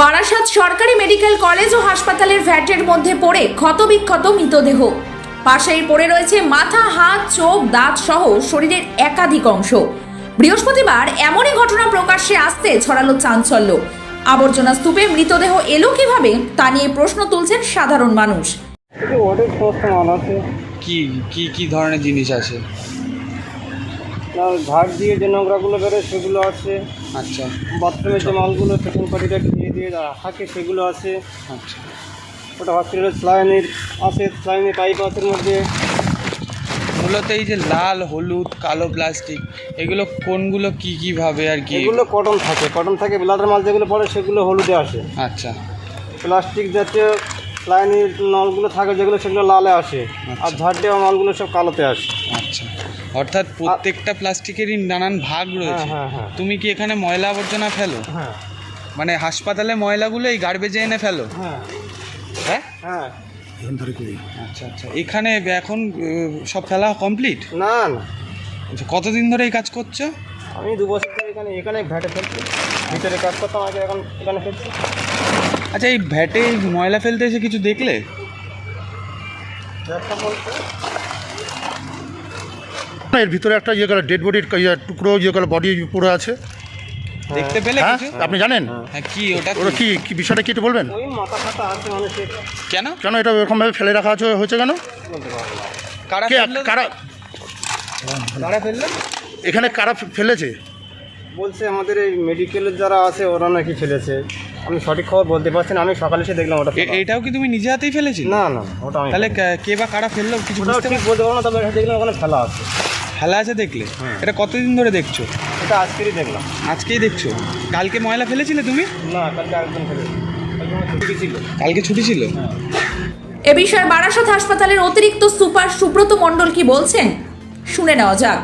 বারাসাত সরকারি medical college ও হাসপাতালের ভ্যাটের মধ্যে পড়ে ক্ষতবিক্ষত মৃতদেহ। পাশেই পড়ে রয়েছে মাথা হাত চোখ দাঁত সহ শরীরের একাধিক অংশ। বৃহস্পতিবার এমনই ঘটনা প্রকাশ্যে আসতে ছড়ালো চাঞ্চল্য। আবর্জনা স্তূপে মৃতদেহ এলো কীভাবে তা নিয়ে প্রশ্ন তুলছেন সাধারণ মানুষ। কি কি কি ধরনের জিনিস আছে? ঝাড় দিয়ে যে নোংরাগুলো বেরোয় সেগুলো আছে। আচ্ছা। বাথরুমের যে মালগুলো সেকেন্ড পার্টিটা দিয়ে থাকে সেগুলো আছে। আচ্ছা ওটা হসপিটালের স্লাইনের আছে স্লাইনের পাইপ আছে মধ্যে। মূলত এই যে লাল হলুদ কালো প্লাস্টিক এগুলো কোনগুলো কি কীভাবে আর কি? এগুলো কটন থাকে। কটন থাকে ব্লাডের মাল যেগুলো পড়ে সেগুলো হলুদে আসে। আচ্ছা। প্লাস্টিক জাতীয় স্লাইনের নলগুলো থাকে যেগুলো সেগুলো লালে আসে। আর ঝাড় দেওয়া মালগুলো সব কালোতে আসে। আচ্ছা। অর্থাৎ প্রত্যেকটা প্লাস্টিকেরই নানান ভাগ রয়েছে। হ্যাঁ, হ্যাঁ। তুমি কি এখানে ময়লা আবর্জনা ফেলো? হ্যাঁ। মানে হাসপাতালে ময়লাগুলো এই গার্বেজে এনে ফেলো? হ্যাঁ। হ্যাঁ? হ্যাঁ। আচ্ছা আচ্ছা। এখানে এখন সব ফেলা কমপ্লিট না না। আচ্ছা কতদিন ধরে এই কাজ করছ? আমি দু বছর ধরে এখানে এখানে ভ্যাটে ফেলছি। ভিতরে কাজ করতাম আগে এখন এখানে ফেলছি। আচ্ছা এই ভ্যাটে ময়লা ফেলতে এসে কিছু দেখলে? এর ভিতরে একটা ইয়ে গেল ডেড বডির ইয়ে টুকরো ইয়ে গেল বডি পড়ে আছে। দেখতে পেলে হ্যাঁ? কিছু? আপনি জানেন? হ্যাঁ কি ওটা ওটা কি? কি বিষয়টা কি একটু বলবেন? ওই মাথা ফাতা আছে মানুষের। কেন? কেন এটা এরকমভাবে ফেলে রাখা আছে হয়েছে কেন? বলতে পারব না কারা কে ফেলল? কারা কারা ফেলল? এখানে কারা ফেলেছে? বলছে আমাদের এই মেডিকেলের যারা আছে ওরা নাকি ফেলেছে। আমি সঠিক খবর বলতে পারছি না আমি সকালে এসে দেখলাম ওটা এ- ফেলা। এটাও কি তুমি নিজে হাতেই ফেলেছিলে? না না ওটা আমি তাহলে কে- কে বা কারা ফেলল? কিছু ওটাও বুঝতে ঠিক পারছ? বলতে পারব না তবে এসে দেখলাম ওখানে ফেলা আছে। ফেলা আছে দেখলে? হ্যাঁ। এটা কতদিন ধরে দেখছ? এটা আজকেরই দেখলাম। আজকেই দেখছ? কালকে ময়লা ফেলেছিলে তুমি? না কালকে আরেকজন ফেলেছে কালকে ছুটি ছিল। কালকে ছুটি ছিল? এ বিষয়ে বারাসত হাসপাতালের অতিরিক্ত সুপার সুব্রত মণ্ডল কি বলছেন? শুনে নেওয়া যাক।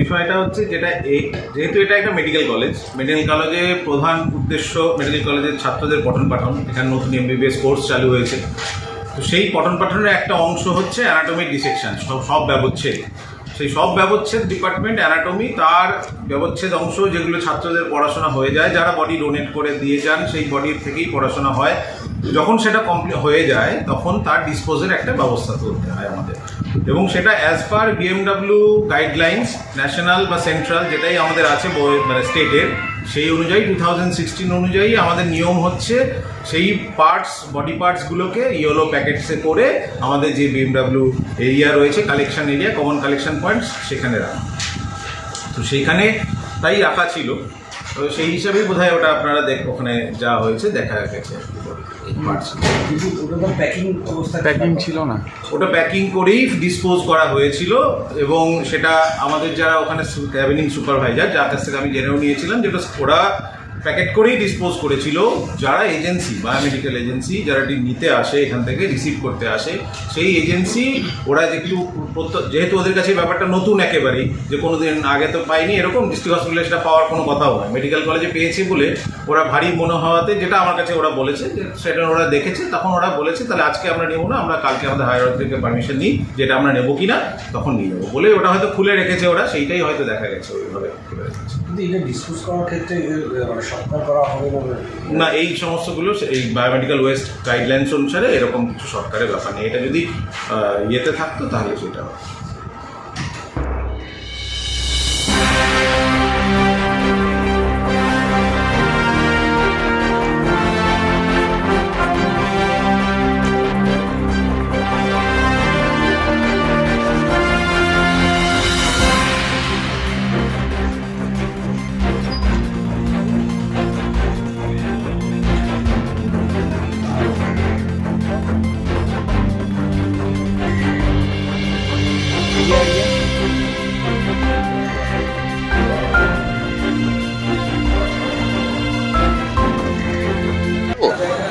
বিষয়টা হচ্ছে যেটা এই যেহেতু এটা একটা মেডিকেল কলেজ মেডিকেল কলেজে প্রধান উদ্দেশ্য মেডিকেল কলেজের ছাত্রদের পঠন পাঠন। এখানে নতুন এমবিবিএস কোর্স চালু হয়েছে। তো সেই পঠন পাঠনের একটা অংশ হচ্ছে অ্যানাটমিক ডিসেকশন সব সব ব্যবচ্ছেদ। সেই সব ব্যবচ্ছেদ ডিপার্টমেন্ট অ্যানাটমি তার ব্যবচ্ছেদ অংশ যেগুলো ছাত্রদের পড়াশোনা হয়ে যায়। যারা বডি ডোনেট করে দিয়ে যান, সেই বডির থেকেই পড়াশোনা হয়। যখন সেটা কমপ্লিট হয়ে যায়, তখন তার ডিসপোজের একটা ব্যবস্থা করতে হয় আমাদের। এবং সেটা as per BMW guidelines national বা সেন্ট্রাল যেটাই আমাদের আছে মানে স্টেটের সেই অনুযায়ী টু থাউজেন্ড সিক্সটিন অনুযায়ী আমাদের নিয়ম হচ্ছে সেই পার্টস বডি পার্টসগুলোকে ইয়েলো প্যাকেটসে করে আমাদের যে বিএমডাব্লিউ এরিয়া রয়েছে collection area common collection points সেখানে রাখা। তো সেইখানে তাই রাখা ছিল। তো সেই হিসাবেই বোধহয় ওটা আপনারা দেখ ওখানে যা হয়েছে দেখা গেছে। প্যাকিং ছিল। না। ওটা প্যাকিং করেই ডিসপোজ করা হয়েছিল এবং সেটা আমাদের যারা ওখানে ক্যাবিনিং সুপারভাইজার যার কাছ থেকে আমি জেনেও নিয়েছিলাম যেটা ওরা প্যাকেট করেই ডিসপোজ করেছিল যারা এজেন্সি বায়োমেডিক্যাল এজেন্সি যারা এটি নিতে আসে, এখান থেকে রিসিভ করতে আসে, সেই এজেন্সি ওরা যে একটু প্রত্য- যেহেতু ওদের কাছে ব্যাপারটা নতুন একেবারেই, যে কোনো দিন আগে তো পাইনি এরকম ডিস্ট্রিক্ট হসপিটালে সেটা পাওয়ার কোনো কথাও নয় মেডিকেল কলেজে পেয়েছে বলে ওরা ভারী মনে হওয়াতে যেটা আমার কাছে ওরা বলেছে সেটা ওরা দেখেছে, তখন ওরা বলেছে, তাহলে আজকে আমরা নেব না, আমরা কালকে আমাদের হায়ার থেকে পারমিশন নিই যেটা আমরা নেব কি না তখন নিয়ে যাব। বলে ওটা হয়তো খুলে রেখেছে ওরা, সেইটাই হয়তো দেখা গেছে, ওইভাবে খুলে রেখেছে কিন্তু এটা ডিসপোজ করার ক্ষেত্রে না এই সমস্তগুলো এই বায়োমেডিক্যাল ওয়েস্ট গাইডলাইন্স অনুসারে এরকম কিছু সরকারের ব্যাপার নেই। এটা যদি ইয়েতে থাকতো তাহলে সেটা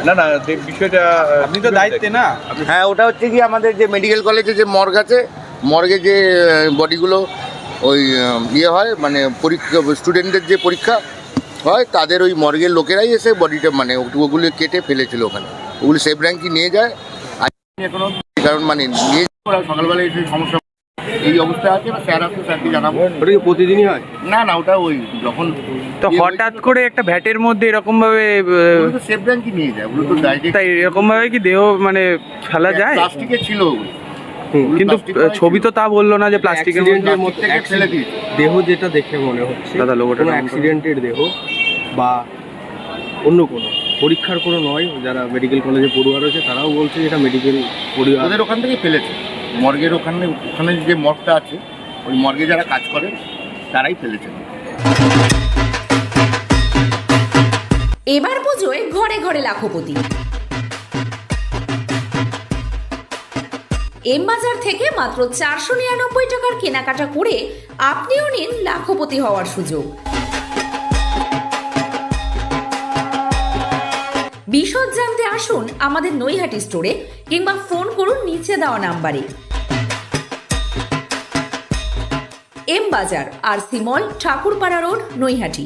না না বিষয়টা আপনি তো দায়িত্বে না। হ্যাঁ ওটা হচ্ছে কি আমাদের যে মেডিকেল কলেজে যে মর্গ আছে মর্গে যে বডিগুলো ওই ইয়ে হয় মানে পরীক্ষা স্টুডেন্টদের যে পরীক্ষা হয় তাদের ওই মর্গের লোকেরাই এসে বডিটা মানে ওগুলো কেটে ফেলেছিল ওখানে। ওগুলো সেফ র্যাঙ্কই নিয়ে যায়। কারণ মানে নিয়ে সকালবেলা এসে সমস্যা এই অবস্থা আছে এবার স্যার আসলে স্যারকে জানাব। ওটা কি প্রতিদিনই হয়? না না ওটা ওই যখন তো হঠাৎ করে একটা ভ্যাটের মধ্যে এরকম ভাবে সেফ ব্যাংকে নিয়ে যায় ওগুলো তো ডাইরেক্ট তাই এরকম ভাবে কি দেহ মানে ফেলা যায়? প্লাস্টিকে ছিল ওগুলো। কিন্তু ছবি তো তা বলল না যে প্লাস্টিকের মধ্যে দেহ যেটা দেখে মনে হচ্ছে দাদা, নাম অ্যাক্সিডেন্টের দেহ বা অন্য কোনো। পরীক্ষার কোনো নয় যারা মেডিকেল কলেজে পড়ুয়া রয়েছে তারাও বলছে যে এটা মেডিকেল পড়ুয়া ওদের ওখান থেকে ফেলেছে। মর্গের ওখানে ওখানে যে মর্গটা আছে, ওই মর্গে যারা কাজ করে, তারাই ফেলেছে। এবার পুজোয় ঘরে ঘরে লাখপতি। এম বাজার থেকে মাত্র চারশো নিরানব্বই টাকার কেনাকাটা করে আপনিও নিন লাখপতি হওয়ার সুযোগ। বিশদ জানতে আসুন আমাদের নৈহাটি স্টোরে কিংবা ফোন করুন দেওয়া নাম্বারে। এম বাজার আর সিমল ঠাকুরপাড়া রোড নৈহাটি।